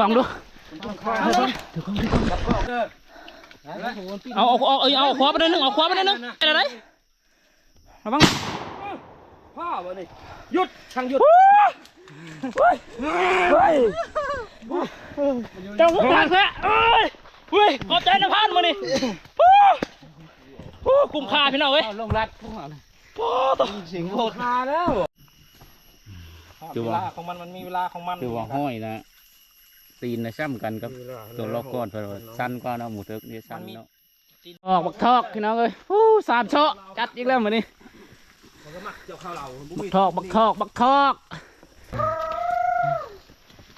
ฟังดูเอาเอาเอาเอาเอาขวาไปหนิดนึงเอาขวาไปหนิดนึงอะไรระวังพ่อบ่นี่หยุดทางหยุดเจ้าหัวขาดแท้เอ้ยเฮ้ยขอบใจนะพานมานี่โอ้โหคุ้มค่าพี่น้องเว้ยลงรัดพวกเรา โอ้ตัวสิงโหดมาแล้วดูเวว่าลาของมันมันมีเวลาของมันคือว่าห้อยนะตีนนะซ้ำกันกับตัวล็อกก้อนเพราะว่าสั้นกว่าเนาะหมูเถิกนี่สั้นเนาะออกบักทอกพี่น้องเอ้ยโอ้สามเชาะจัดอีกแล้วมื้อนี้มันก็มักเจ้าข้าวเหล่าบุ้บัมีกทอกบักทอกบักทอก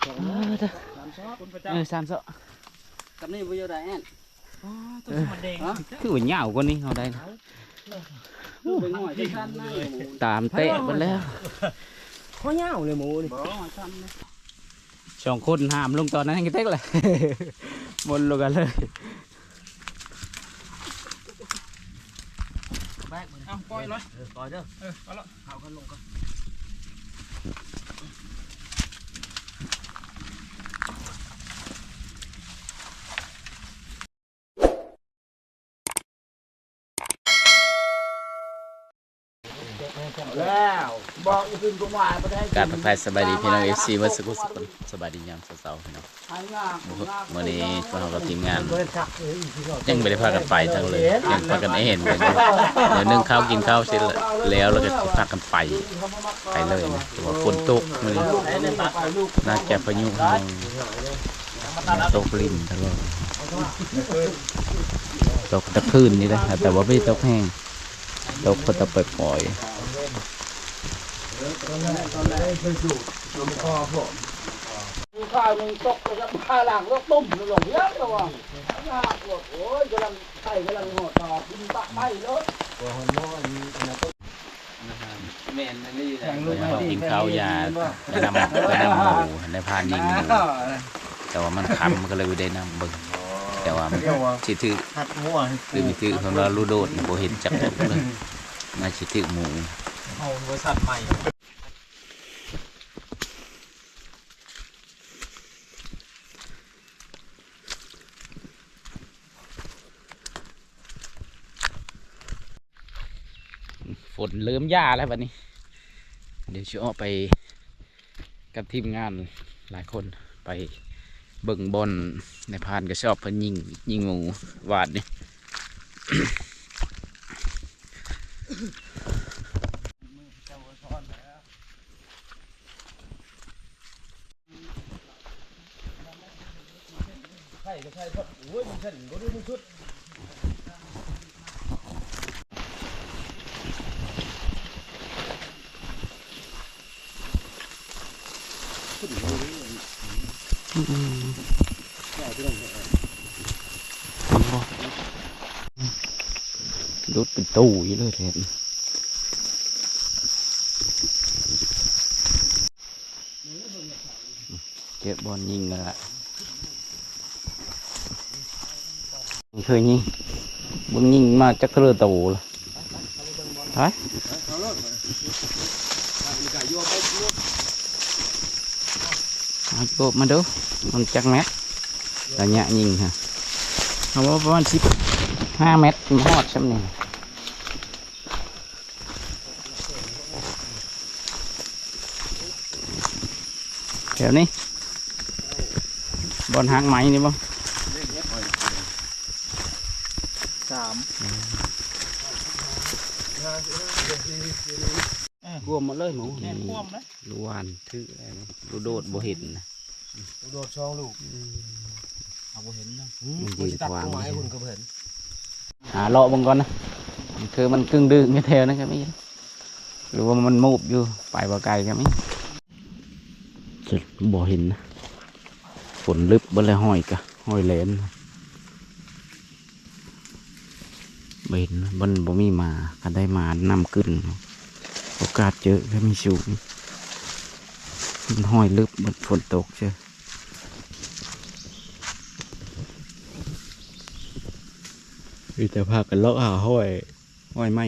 เออเด้อคุณพระเจ้าเออสามเชาะกับนี่บ่อยู่ได้แอนตัวมันแดงคือว่าเหงากว่านี้เอาได้นะ ไปง่อยไปชั้นนะหมูตามเตะไปแล้วข้อเงาเลยหมูนี่บ่ง่อยชั้นนะสองคนห้ามลงตอนนั้นก็เต็กเลยบนลงกันเลยแบกมือเอาปล่อยเลยปล่อยเด้อเออเอาละเอากันลงกันแล้วบอกอีกขึ้น การทักทายสบายดีพี่น้องเอฟซีวัดสุขุสุขสบายดียามเช้าพี่น้องหายงามวันนี้พวกเรากับทีมงานยังไม่ได้พากันไปทั้งเลยยังพากันให้เห็นกันอยู่เดี๋ยวนึ่งข้าวกินข้าวเสร็จแล้วแล้วก็พากันไปไปเลยนะแต่ว่าฝนตกมือน่าจะพายุเข้าตกลินตลอดตกตะคืนนี่แหละแต่ว่าไม่ตกแห้งตกก็ตะปล่อย ๆข้าวนึงตกแล้วข้าหลังก็ต้มลงเยอะระวังยากหมดโอ้ยกำลังไข่กำลังหดต่อกินตะไข่เลยตัวหัวน้อยนะก็แม่นนี่แหละกินข้าวยาได้นำได้นำหมูในพานยิงหมูแต่ว่ามันคำก็เลยไม่ได้นำเบิ่งแต่ว่ามันสิถือหักหัวหรือมีถือของเราลูโดดโบเห็นจักเลยมาสิถือหมูเอาบริษัทใหม่ ฝนเริ่มยาแล้ววันนี้ เดี๋ยวจะออไปกับทีมงานหลายคนไปเบิ่งบอลในพานก็ชอบเพิ่นยิงยิงหมูวาดนี่ ใช่ก็ใช่ครับโอ้ยมันเส้นก็ดูมันชุด รุดเป็น ตู้อยู่เลยแทนเก็บบอลยิงแล้วล่ะเคยยิงบึงยิงมาจักเรือตูละไปเอาโกบมาดูมันจักแมตรระยะยิงฮะเอาว่าประมาณสิบห้าเมตรถึงหอดใช่ไห ถวนี้บอลหางไหมนี่บ่สามรวมหมาเลยหมูแน่นควมนะลูวานถืออะไรนะลูโดดบ่เห็นนะโดดช่องลูกเอาบ่เห็นนะมันยืนตัดขวางต้นไม้คุณก็บ่เห็นหาเลาะเบังก่อนนะมันคือมันกึ่งดึงไม่แถวนะครับไม่หรือว่ามันมูบอยู่ไปบ่ไกลครับไม่ จะบ่เห็นนะฝนลึบบ่เลยห้อยกะห้อยเหลนบ่เห็นนะมันบ่มีมาคันได้มานำขึ้น โอกาสเจอก็มีสูงมันห้อยลึบมันฝนตกเชียวมีแต่พากันเลาะหาห้อย ห้อยไม้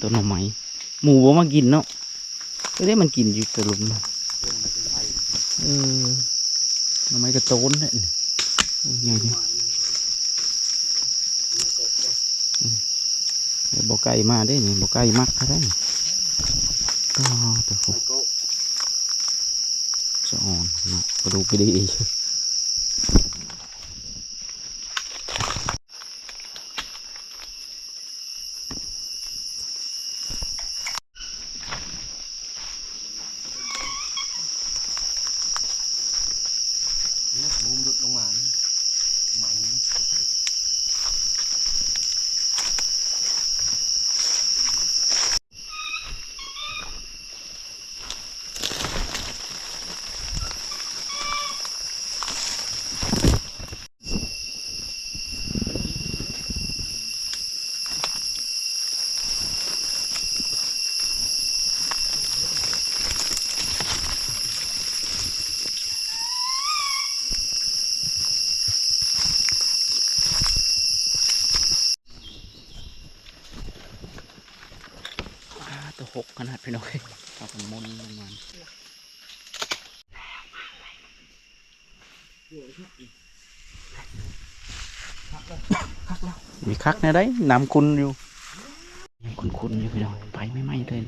ตัวหน่อไม้หมูบ่มากินเนาะก็ได้มันกินอยู่แตะลุมน่ะเออหน่อไม้กระโตนเนี่ยใหญ่เดี๋ยบ่ไก่มาได้นี่บ่ไก่มักเขาได้ก็ตัวฟุกสะอ่อนเนาะกระดูกกระดี มุมหลุดลงมาไหม อ่าตัวหกขนาดพี่น้อยเอากันมุนมันมันมี คักในได้น้ำคุณอยู่ยังคุณคุณอยู่พี่น้อยไปไม่ไหม้เลย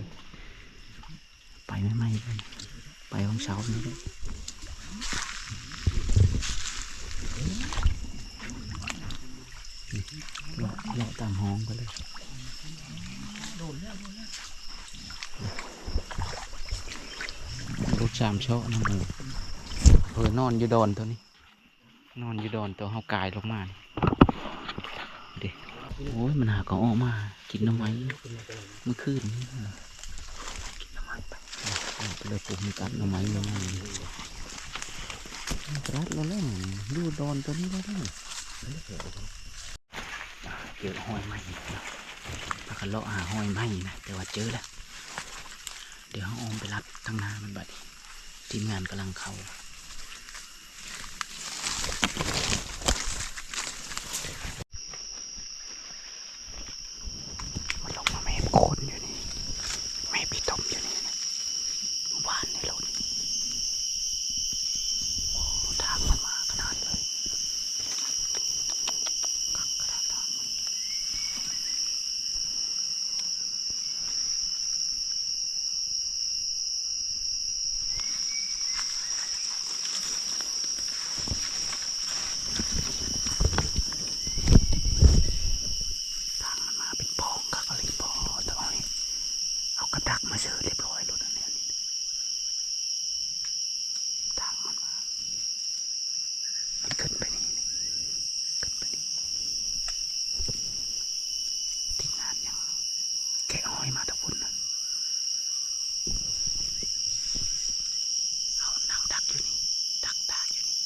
ไปไม่ไหม้เลยไปของเช้านี่เลยเลาะเลาะตามห้องไปเลยลูกสามโชคนะหมูเออนอนอยู่ดอนตัวนี้ นอนอยู่ดอนตัวเฮากายลงมานี่ โอ้ยมันหาก็ออกมา กินน้ำไม้เมื่อคืนกินน้ำไม้ไปเอาไปเลยปลูกมีกันน้ำไม้ลงมารัดเราเล่นอยู่ดอนตัวนี้เราเล่นเจอห้อยไม้นะปลาคันเลาะหาห้อยไม้นะแต่ว่าเจอแล้วเดี๋ยวเขาออมไปรับทางหนามันบัดทีมงานกำลังเข้ามันลงมาแม่โคนอยู่นี่แม่พี่ต้มอยู่นี่นะหวานในรถโอ้ทางมันมาขนาดเลยคักขนาดทางมันทางมันมาเป็นพองคักอะไรพอแต่เอานี่เอากระดักมาเชิญเรียบร้อยรถอันเนี้ยนี่ทางมันมา มันขึ้นไปนี่นี่ขึ้นไปนี่ทีมงานยังแกะห้อยมาตะพุ่นนะเอานั่งดักอยู่นี่ ดักตาอยู่นี่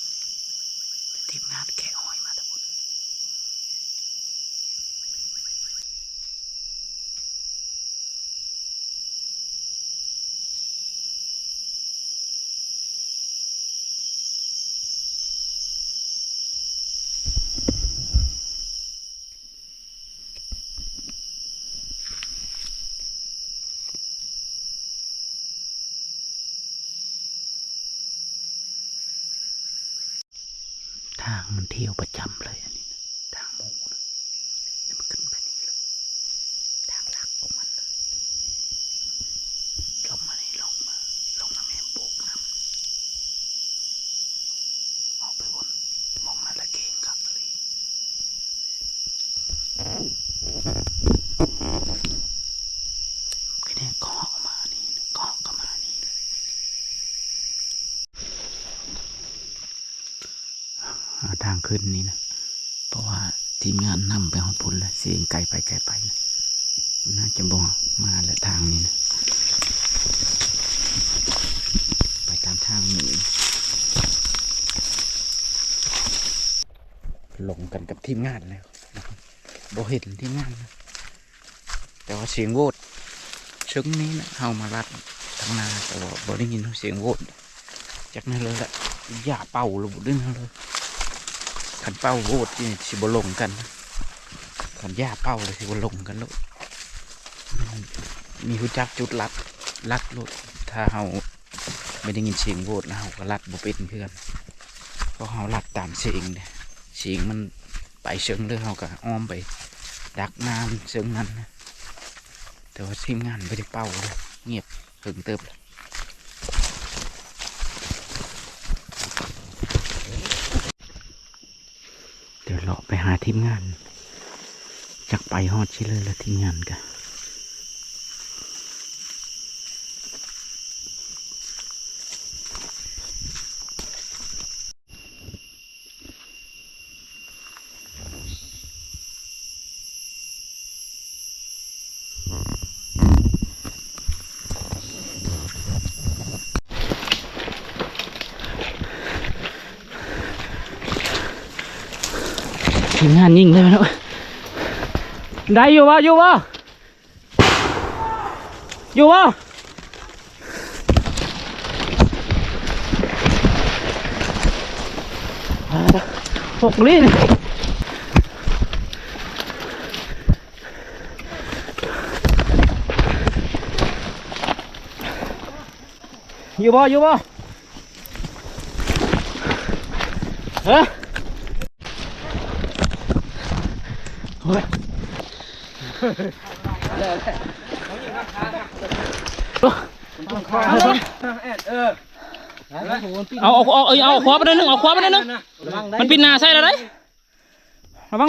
แต่ทีมงานแกะห้อยมาตะพุ่น ทางมันเที่ยว ประจำเลยอันนี้นะทางหมูนะนี่มันขึ้นไปนี่เลย ทางหลักของมันเลย ลงมานี่ลงมา ลงมาแม่ปลูกน้ำออกไปบนมองนั่นละเก่งครับเลยก็เนี่ยเกาะมานี่นะเกาะก็มานี่เลย หา ทางขึ้นนี่นะ เพราะว่าทีมงานนำไปหอดพุ่นเลยเสียงไกลไปไกลไปนะน่าจะบอกมาและทางนี้นะ ไปตามทางหมูลงกันกับทีมงานแล้วนะครับบเห็นทีมงานนะแต่ว่าเสียงโวดชึ้งนี้นะเอามาลัดทางนาแต่ว่าบ่ได้ยินเสียงโวดจากนั้นเลยละอย่าเป่าระบุด้วยนเลย ขันเป้าโวดนี่สิบลงกันขันย่าเป้าเลยสิบลงกันลูกอืมมีผู้จักจุดลัดลัดโลดถ้าเฮาไม่ได้ยินเสียงโวดนะเฮาก็ลัดบ่เป็นเพื่อนเพราะเฮาลัดตามเสียงเนี่ยเสียงมันไปเชิงเลยเฮาก็อ้อมไป ดักน้ำเชิงนั้นนะแต่ว่าทีมงานไม่ได้เป่าเลยเงียบหึงเติบเลย เดี๋ยวเราไปหาทีมงาน จักไปฮอดชิเลยละทีมงานกัน นยิงเลยนะได้อยู่วะอยู่วะอยู่วะหกลิ้นอยู่บ่อยู่บ่เฮ้ย เอาเอาเอาเอาเอาขวาไปนิดนึงเอาขวาไปนิดนึงมันปิดหน้าใส่แล้วได้ระวัง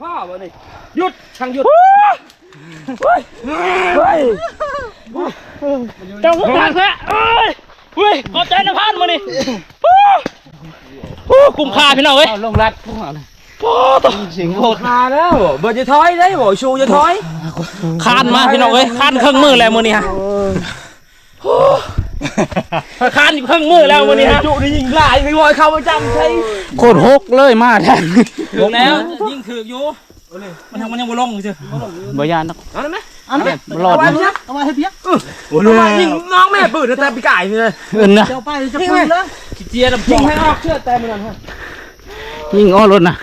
พ่อวะนี่หยุดทางหยุดเจ้าทางแท้เอ้ยเฮ้ยขอบใจนะพันมานี่คุ้มค่าพี่น้องเอ้ยลงรัดพวกเราเลย สิงโหดมาแล้วเบิร์ดจะถอยได้บ่ชูจะถอยคานมาพี่น้องเอ้ยคานเครื่องมือแล้วมือนี้ฮะคานอยู่เครื่องมือแล้วมือนี้ฮะจุนี่ยิงหลายไม่วอยเข้าประจำใช่โคตรหกเลยมาแทนถูกแล้วยิ่งถือกอยู่มันยังมันยังบ่ลงอยู่เจ้บ่ยานนักเอาได้ไหมอันนี้รอดเอานะไว้เพียเอาไว้ให้เพียโอ้โหยิงน้องแม่ปืนแต่ปีกไก่เลยเอินนะจะไปจะปืนแล้วขี้เจียดำยิงให้ออกเชื่อแต่มันนั่นฮะยิงอ้อรถนะ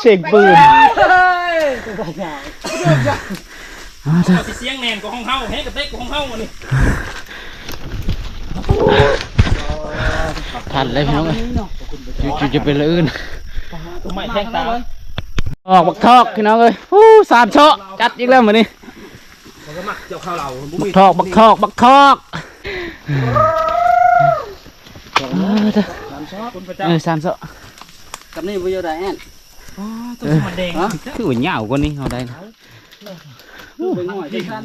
เสียงปืนเสียงแน่นกว่าห้องเฮาเฮ้กระเตกกว่าห้องเฮามานี่ทันเลยพี่น้องจุจะเป็นอื่นไม่แทงตาออกบักทอกพี่น้องเอ้ยฟู้สามเชาะจัดอีกแล้วมือนี้มันก็มักเจ้าข้าวเหล่าบุบัมีกทอกบักทอกบักทอกเออสามเชาะ กับนี่บ่อยู่ได้แอนตัวมันแดงคือว่าเหงากว่านี้เอาได้นะไปง่อยที่ชั้น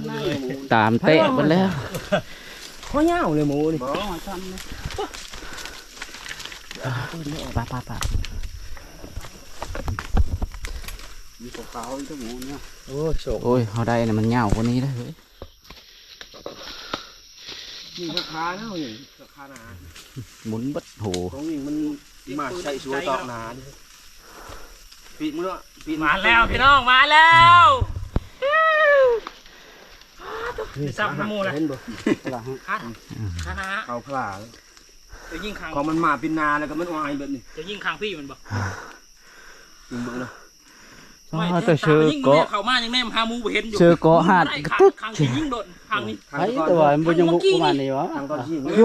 หน้าหมูตามเตะไปแล้วข้อเงาเลยหมูนี่บ่ง่อยชั้นนะป้าป้าป้ามีขาวๆที่หมูเนี่ยโอ้โฉกโอ้ยเอาได้นะมันเหงากว่านี้แล้วเฮ้ยยิงขาเนาะนี่ขาหนาหมุนบัดโหของยิงมันมาใส่สวยตอกหนาปีมือปีมาแล้วพี่น้องมาแล้วซับน้ำมูนะเห็นบ่คันคันฮะเขาพลาจะยิงขังของมันมาปีนาแล้วก็มันวายแบบนี้จะยิงขังพี่มันบ่ยิงเบิ่งนะอ๋อแต่เชื่อยิงเกาะเข้ามายังแม่มหามูบ่เห็นอยู่เชื่อเกาะหาดได้กระขังตึกขังที่ยิงโดดขังนี่ไอ้ตัวมันยังบุกประมาณนี้วะทางตอนที่โย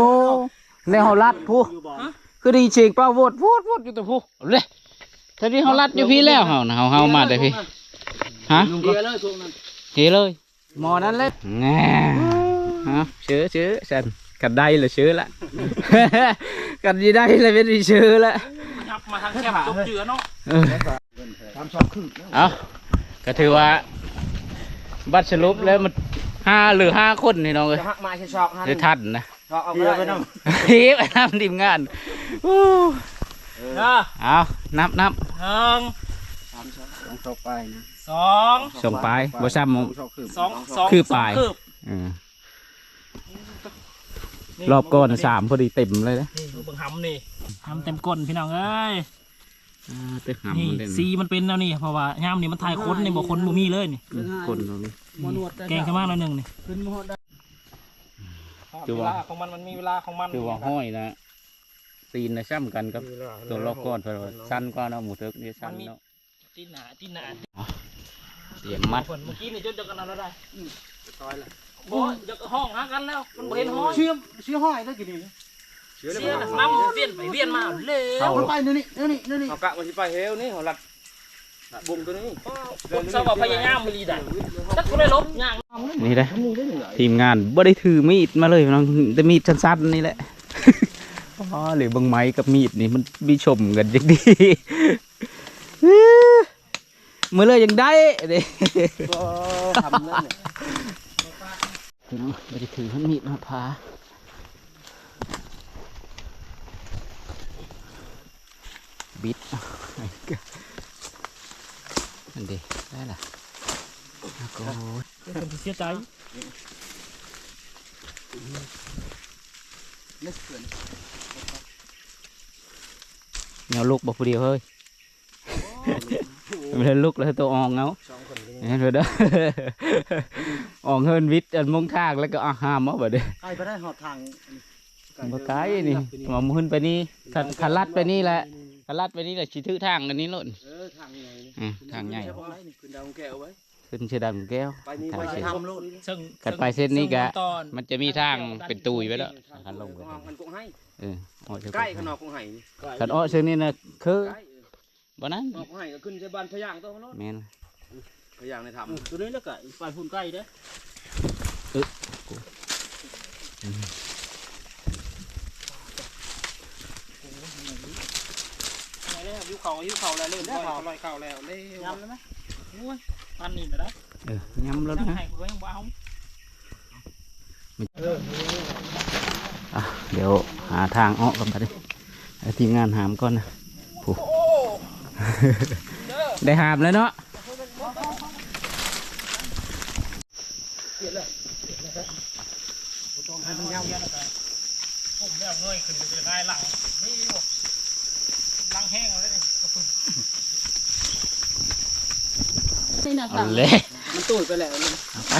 ในเฮาลัดผู้ คือไดีเชิงเป้าโวดโวดโวดอยู่ตัวผู้เอาเลยทีนี้เฮาลัดอยู่พี่แล้วเฮานะเฮาเฮามาแต่พี่ฮะเดียวเลยพวกนั้นเฮเลยหมอนั้นเลยแง่ฮะเชื้อเชื้อฉันกันได้เลยเชื้อละกันยีได้เลยเป็นเชื้อละยับมาทางแคบจบเจือเนาะเออทำชอบครึ่งเอาก็ถือว่า บัตรสรุปแล้วมันห้าหรือห้าคนนี่น้องเอ้ยจะหักมาใช่ชอกฮะได้ทันนะชอก เอาไปน้ำเฮ้ยไปทำทีมงานอู้เด้อเอานับนับหนึ่งต้องชกไปนะสองส่งไปบ่ซ้ำมงชกคือสองสองคือปลาย สงคืบอืมรอบก่อนสามพอดีเต็มเลยนะนี่ดูเบิ่งหำนี่หำเต็มก้นพี่น้องเอ้ยอ่าเต็มหำนี่เลยซีมันเป็นแล้วนี่เพราะว่าย่ามนี่มันถ่ายค้นนี่บอกค้นบ่มีเลยนี่ คนตรงนี้มนวดแกงขึ้นมาหน่อยหนึ่งนี่ขึ้นมดได้ คือเวว่า ลาของมันมันมีเวลาของมันคือว่าห้อยนะตีนนะซ้ำกันกับตัวรอบก่อนเพราะว่าสั้นกว่าเนาะหมูเทิกนี่สั้นเนาะตีนหนาตีนหนาเตรียมมัดเมื่อกี้นี่จนจะกันอะไรได้ตายแล้วบ่จะห้องหากันแล้ว มันบ่เห็นห้องเชื่อมเชื่อห้อยได้กี่นี่เชื่อเสียเลยน้ำเวียนไปเวียนมาเลยเข้ามันไปนี่นี่นี่นี่นี่เขากะมันสิไปเฮลนี่เขาหลัด บุงตัวนี้ผมทราบว่าพยายามไม่ดีได้ถ้าคุณได้ลบย่างนี่ได้ทีมงานบ่ได้ถือมีดมาเลยพี่น้องแต่มีดสั้นๆนี่แหละอ๋อหรือบางไม้กับมีดนี่มันมีชมกันจังดีมือเลยยังได้เด้ก็ทำนั่นเนี่ยพี่น้องไม่ได้ถือมีดมาพาบิด เอาไอ้เก้าอันเดีได้ละแล้วก็ผมเสียใจแนวลูกบอกผู้เดียวเฮ้ยไม่ได้ลูกแล้วตัวอองเอาสองคนนี้เห็นเด้ออองเฮินวิทย์อันมงทางแล้วก็อาหามเอาบ่เด้อใครไปได้หอดทางบ่ไกลนี่มามุนไปนี่คันคันลัดไปนี่แหละคันลัดไปนี่แหละสิถือทางกันนี้โลดเออทางใหญ่นี่ อืมทางใหญ่ขึ้นดาวแก้วไว้ขึ้นเชดำแก้วไปนี่ทางไปเส้นทำโลดซึ่งกันไปเส้นนี้กะตอนมันจะมีทางเป็นตุยไว้แล้วคันลงไปมันก็ให้เออออกจากใกล้ขนอกของไห้คันอ้อเส้นนี้น่ะคือใกล้บ่นั้นขนอกของไห้ก็ขึ้นใช้บ้านพะยางตัวมันโลดแม่นพะยางในถ้ำตัวนี้แล้วก็ไปพุ่นใกล้เด้ไงได้ยุ เขายุเขาแล้วเริ่มลอยลอยเขาแล้วเร็วยำแล้วไหมอันนี้ไปได้เออยำแล้วยังนะให้กูยังบ้าอะเดี๋ยวหาทางอ้อกันไปดิทีมงานหามก่อนนะผู้ได้หามแล้วเนาะ ให้มันยาวผมแบบเงยขึ้นไปจะง่ายหลังนี่หลังแห้งแล้วนี่ เอาเลยมันตูดไปแล้วเอาไป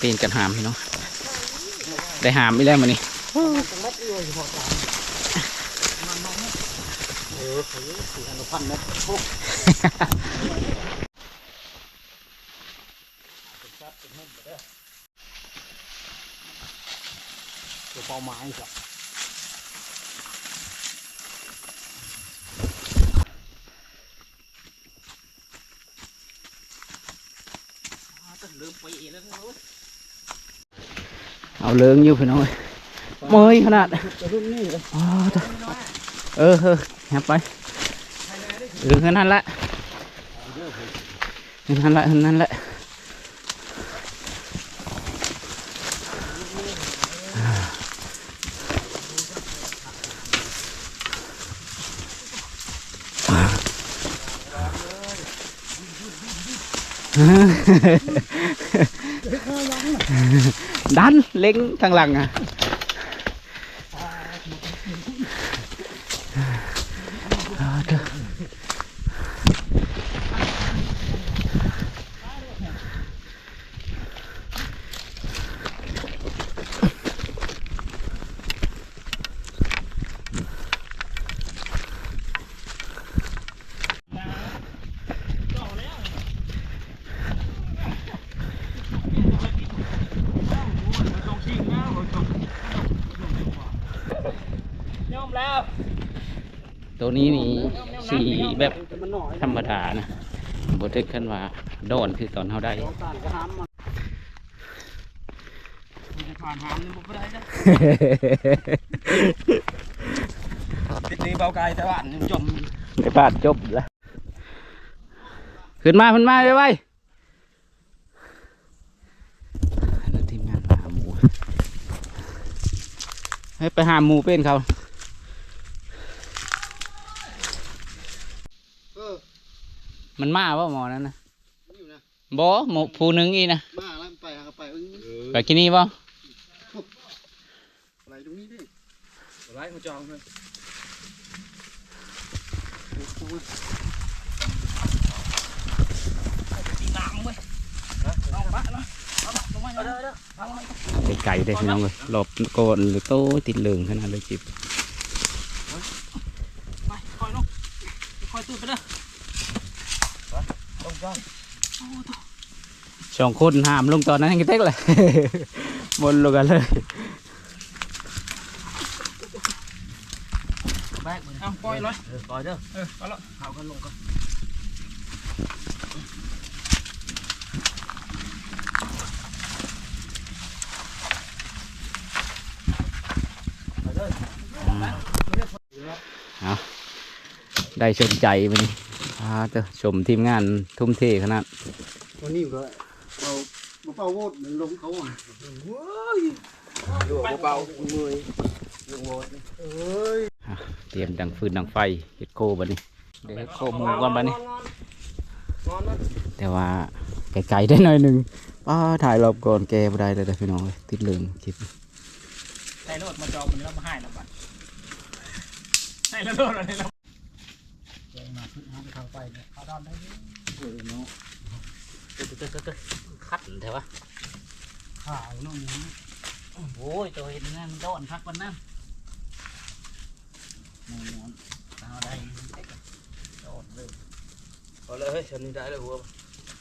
ปีนกันหามพี่น้องได้หามไม่แล้วมานี่พันเมตรตัวเป้าหมายครับ เริ่มไปแล้วนะ เลิงอยู่พี่น้องเอ้ยเมยขนาดเอ๋อเออเออแฮบไปเออแค่นั้นละแค่นั้นแหละแค่นั้นแหละ ดันเล้งทางหลังอะ ยอมแล้ว ตัวนี้นี่สีแบบ มันหน่อย ธรรมดานะ บถึงขั้นว่าโดนคือตอนเขาได้ผ่านหางมูไปได้จ้ะติดนี้เบาไกลแต่ว่านจมในบ้านจบแล้วขึ้นมาขึ้นมาไปไว้แล้วทีมงานหาหมูให้ไปหาหมูเป็นเขา เออ มันมาว่าหมอนั้นนะมันอยู่นะบอหมูผู้หนึ่งอีนะมาแล้วไปหาไปเอ้ยไปกินนี่บ่อะไรตรงนี้ดิไล่มาจองเลยตีน้ำเว้ยลองปะเนาะเอาละลงมาเด้อเด้อเอาละไก่ไก่ได้พี่น้องเลยหลบโกนหรือโตติดเหลืองขนาดเลยจิบไปคอยลงคอยตูดไปเด้อ สองคนหามลงตอนนั้นก็เต็กเลยบนลงกันเลยแบกมันเอาปล่อยเลยเออปล่อยเด้อเออเอาละเขากันลงกันไปเด้อได้ชมใจมันนี่ อ่าเตอชมทีมงานทุ่มเทขนาดวันนี้ก็เอามะเป่าโวดมันลงเขาอะดูเบาๆมือยังโวดเอ้ยเตรียมดังฟืนดังไฟเฮ็ดโคบัดนี้เดี๋ยวเฮ็ดโคหมูก่อนบัดนี้งอนมันแต่ว่าไกลๆได้หน่อยหนึ่งป้าถ่ายรอบก่อนแกบ่ได้เลยเด้อพี่น้องเอ้ยติดเหลืองคลิปใส่รถมาจองมันแล้วมาให้แล้วบัดใส่แล้วรถอะไรแล้ วทางไปเนี่ยเขาดอนได้ดิเออเนาะคัดแถวะขาวน้องนี้โอ้ยตัวเห็นนั่นโดนพักวันนั้นม้วนเอาได้โดนเลยพอเลยเฮ้ยฉันนี่ได้เลยหัว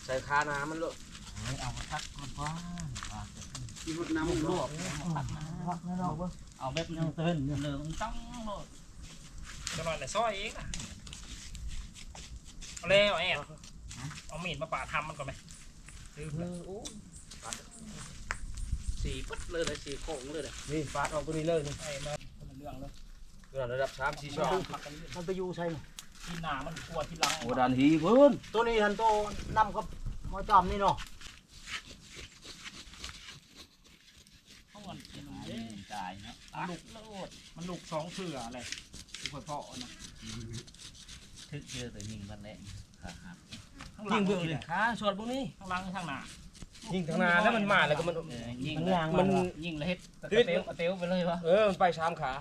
ใส่คาน้ำมันเลยเอาพักก่อนว่ามีรถน้ำมันลวกพักแล้วเราเอาแบบนี้เต้นเหลืองต้องโลดจะหน่อยแต่ซอยเองนะ เอาเลยเอาแอบเอามีดมาปาดทำมันก่อนไหมลืมแล้วสีปุ๊บเลยเลยสีโค้งเลยเลยนี่ฟาดออกตัวนี้เลยนี่ไอ้มาคนละเรื่องเลยระดับสามสี่ช่องมันไปอยู่ใช่ไหมที่หนามันกลัวที่หลังโอ้ดันหีเพิ่นตัวนี้ทันโตนำกับมาจอมนี่เนาะเขาเงินกินเด้ตายเนาะมันลุกโลดมันลุกสองเถื่ออะไรที่คนพ่อนะ ทึกเจอตัวยิงบันแรงขาหักข้างหลัยิงงเบื้องเลยขาชอดพวกนี้ข้างหลังข้างหน้ายิงทางนาแล้วมันมาแล้วก็มันยิงมันยิงแล้วเฮ็ดกระเตียวกระเตียวไปเลยวะเออมันไปสามขา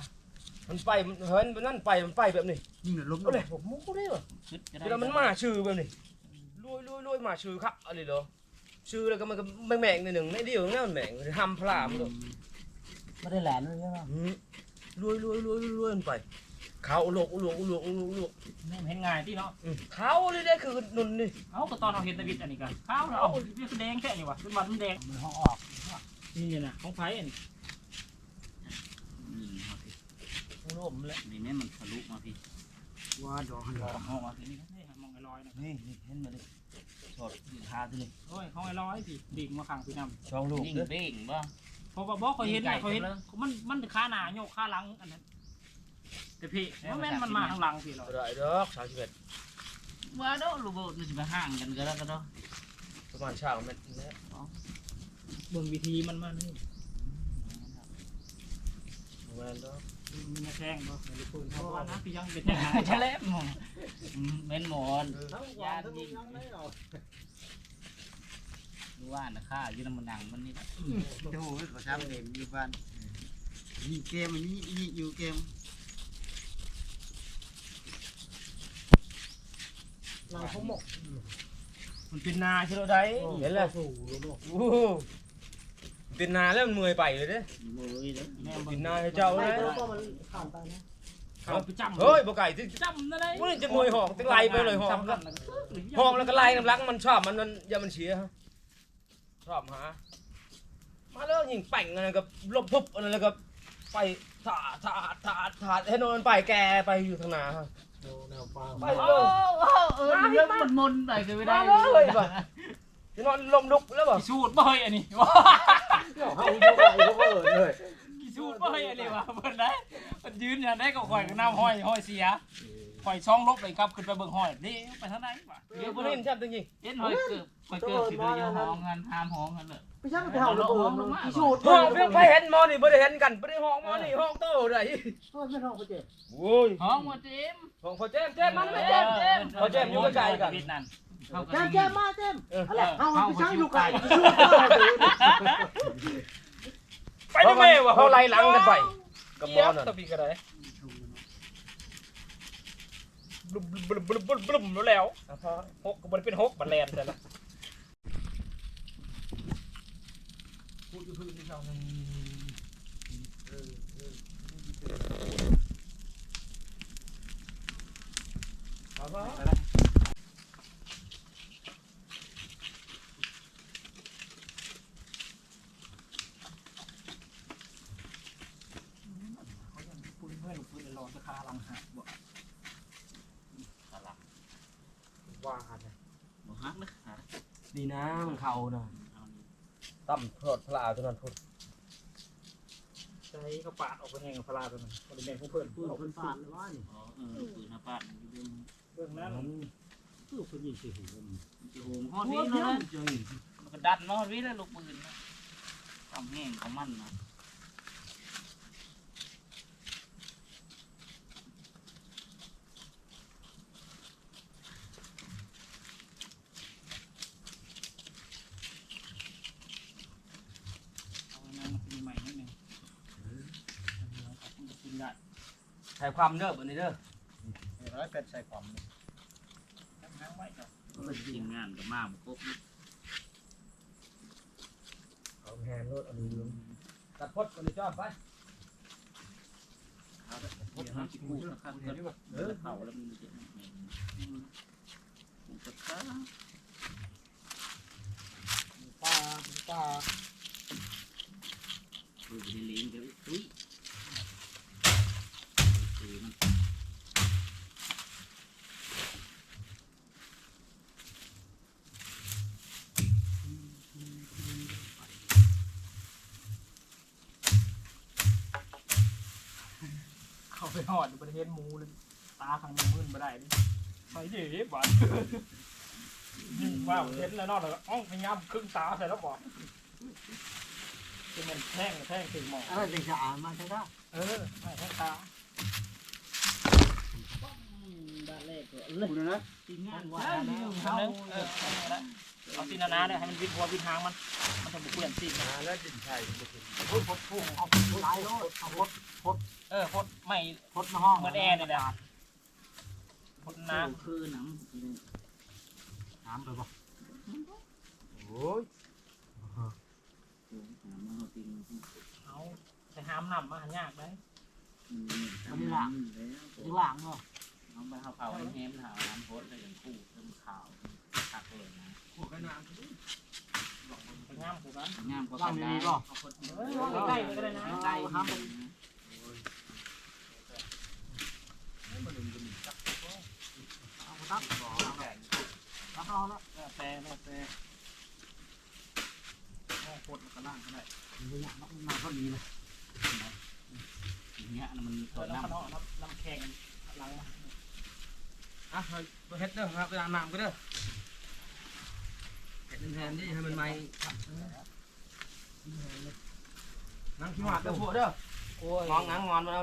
มันไปมันเห็นมันนั่นไปมันไปแบบนี้ยิ่งล้มก็เลยผมมุกได้ป่ะชุดก็ได้เวลามันมาชื่อแบบนี้ลุยลุยลุยมาชื่อครับอะไรเหรอชื่อแล้วก็มันก็ไม่แม่งในหนึ่งในเดียวนั่นมันแม่งทำพลามเลยไม่ได้แหลนเลยใช่ไหมอืมลุยลุยลุยลุยมันไป เขาอุลกอุลกอุลกอุลกอุลกนี่เห็นง่ายที่เนาะอืมเขาเลยได้คือนุ่นนี่เอาก็ตอนเราเห็นตะวิดอันนี้กันข้าวเราเอาเรียกแดงแค่นี้วะเป็นวันมันแดงมันห้องออกนี่นะของไผ่อันนี้ร่มเลยนี่นี่มันทะลุมาพี่ว่าดอกหันดอกห้องมาพี่นี่มองไอ้ลอยนะนี่นี่เห็นมาดิชอดขาตัวนี้โอ้ยของไอ้ลอยสิดิ่งมาขังพี่นช่องลูกยิงเด้อเบ้งบ่ำเพราะว่าบอกเขาเห็นนะเขาเห็นมันมันขาหนาโยกขาหลังอันนั้น แต่พี่มันแม่นมันมาทางหลังพี่เราได้ดอกสามสิบเอ็ดว่าดอกลูกโบมันสิมาห่างกันก็แล้วก็ดอกประมาณช่างเม็ดนี้เบิ่งวิธีมันมานี่ประมาณดอกมันมาแทงบ่ไม่ได้ปืนเพราะว่านะพี่ยังเป็นแทงใช่แล้วหมอเม้นหมอนทั้งวานทั้งยังไม่ออกว่านะข้ายืนมันดังมันนี่โอ้ยขอช้ำเกมอยู่บ้านยิงเกมมันนี่ยิงอยู่เกม นางเขาหมกมันเป็นนาใช่ไหมได้เห็นแล้วสู่ลูกโอ้โหเป็นนาแล้วมันเมื่อยไปเลยเด้มือเลยแม่เป็นนาให้เจ้าไม่เลยก็มันผ่านไปนะเอาไปจำเฮ้ยบ่ไก่ที่จำนั่นเลยพวกนี้จะมวยหอกตึงไล่ไปเลยหอกหอกแล้วก็ไล่น้ำลักมันชอบมันมันอย่ามันเสียฮะชอบหามาแล้วยิงแป่งอะไรกับลบพุบอะไรแล้วก็ไปถาถาถาถาให้โนนไปแกไปอยู่ทางนาฮะโดนแนวฟ้า ไปโอ้เลยเออเรื่องมันมนไปคือไม่ได้มาเลยป่ะจะนอนลมลุกแล้วป่ะสูตรบ่อยอันนี้ว้าเขาอยู่ไปเขาเปิดเลยสูตรบ่อยอันนี้วะเพิ่นได้มันยืนอย่างได้ก็ข่อยก็น้ำห้อยห้อยเสียข่อยช่องลบเลยครับขึ้นไปเบิ่งห้อยนี่ไปทางไหนวะเดี๋ยวพวกนี้มันชอบจริงเอ็นหอยเกือบหอยเกือบสิเลยยังห้องกันห้ามห้องกันเลย ไม่ใช่มันเท่าระเบิดมันพิสูจน์ๆห้องเพียงไปเห็นมอนี่บ่ได้เห็นกันบ่ได้ห้องมอนี่ห้องโตได้โทษไม่เท่าก็เจ็บโอ้ยห้องมาเต็มห้องพอแจ้มแจ้มมันไม่แจ้มแจ้มพอแจ้มอยู่ใกล้ๆกันนั่นแจ้มแจ้มมาแจ้มอะไรเอาไม่ใช่ลูกไก่พิสูจน์ไปได้แม่วะเขาไล่หลังกันไปกับมอนั่นตะปีกระไดบลุมบลุมบลุมบลุมบลุมแล้วแล้วหกมันเป็นหกมันแลนแต่ละือพื้นที่เรายังเออเออเอาละปืนเพื่อนปืนลองราคาลังหักบ่ตลับว่างหักเลยบ่หักนะนี่นะมันเข่านะ ตั้มโทษพลาตัวนั้นโทษใช้เขาปาดออกไปแห้งกับพลาตัวนั้นบริเวณของเพื่อนปืนคนปานเลยว่านี่อ๋อเออปืนหน้าป้านมันอยู่เรื่องเรื่องนั้นปืนคนยิงสิหูจะโหมฮอดนี้นะมันก็ดันมาฮอดนี้แล้วลูกปืนนะความแห้งของมันนะ เอาไว้นั่งปีใหม่นิดหนึงมันจะกินได้ ใช้ ความเด้อบันนี้เด้อร้อยเป็ดใส่ความนั่งไว้ครับทีมงานก็มาบ่ครบเอาแฮนรถอันนี้ตัดพดกันเลยจ้าไปพบมันสิกู้นะครับก็เออเข้าแล้วมันจะแม่นมันจะค้าปลาปลาปืนเลี้ยงเดี๋ยวอุ้ยปืนมัน เข้าไปห อดอยู่ประเทศหมูเลยตาทางมันมืนมาได้ดิไปดิบานยิงว่าเห็นแล้วนอนแล้วอ้องพยายามครึ่งตาใส่แล้วบอกจะมันแท่งแท่งถึงหมออะไรจะจะอ่านมาใช่ไหมเออไม่แท่งตาด้านแรกก็คุณนะทีมงานว่าว่าหนึ่งเออเอาตีนานาเลยให้มันวิดหัววิดหางมัน มันจะบุกเปลี่ยนสีแล้วดินชัยพูดพดพูดเอาลายโลดเอา พดเออพดไม่พดมาห้องเหมือนแอร์เนี่ยแหละพดน้น้ำคือน้น้ำไปบ่โอ้ยำน้ำมันเอาจริงำเอาใส่หามน้ำมาหายากได้แล้วถึงหลังเนาะเอาไปเอาเผาให้แห้งหาน้ำพดแล้วอย่างคู่เริ่มขาวคักเลยนะพวกไอ้นางไปง่ามกูกันงามก็หลังมีบ่เออใกล้ๆก็ได้นะใกล้ห้าม รับ่ตักเอาละแล้วแต่แล้วแต่โอ้พดมันก็ล่างก็ได้นี่นะมันมาก็ดีเลยอย่างเงี้ยมันเอตัวแล้วน้ำข้างนอกน้ำน้ำแข็งหลังอะไปเฮ็ดเด้อครับไปอาบน้ำก็เด้อเฮ็ดแทนดิให้มันใหม่นั่งขี้หมาดเด้อพวกเด้อ โอ้ยง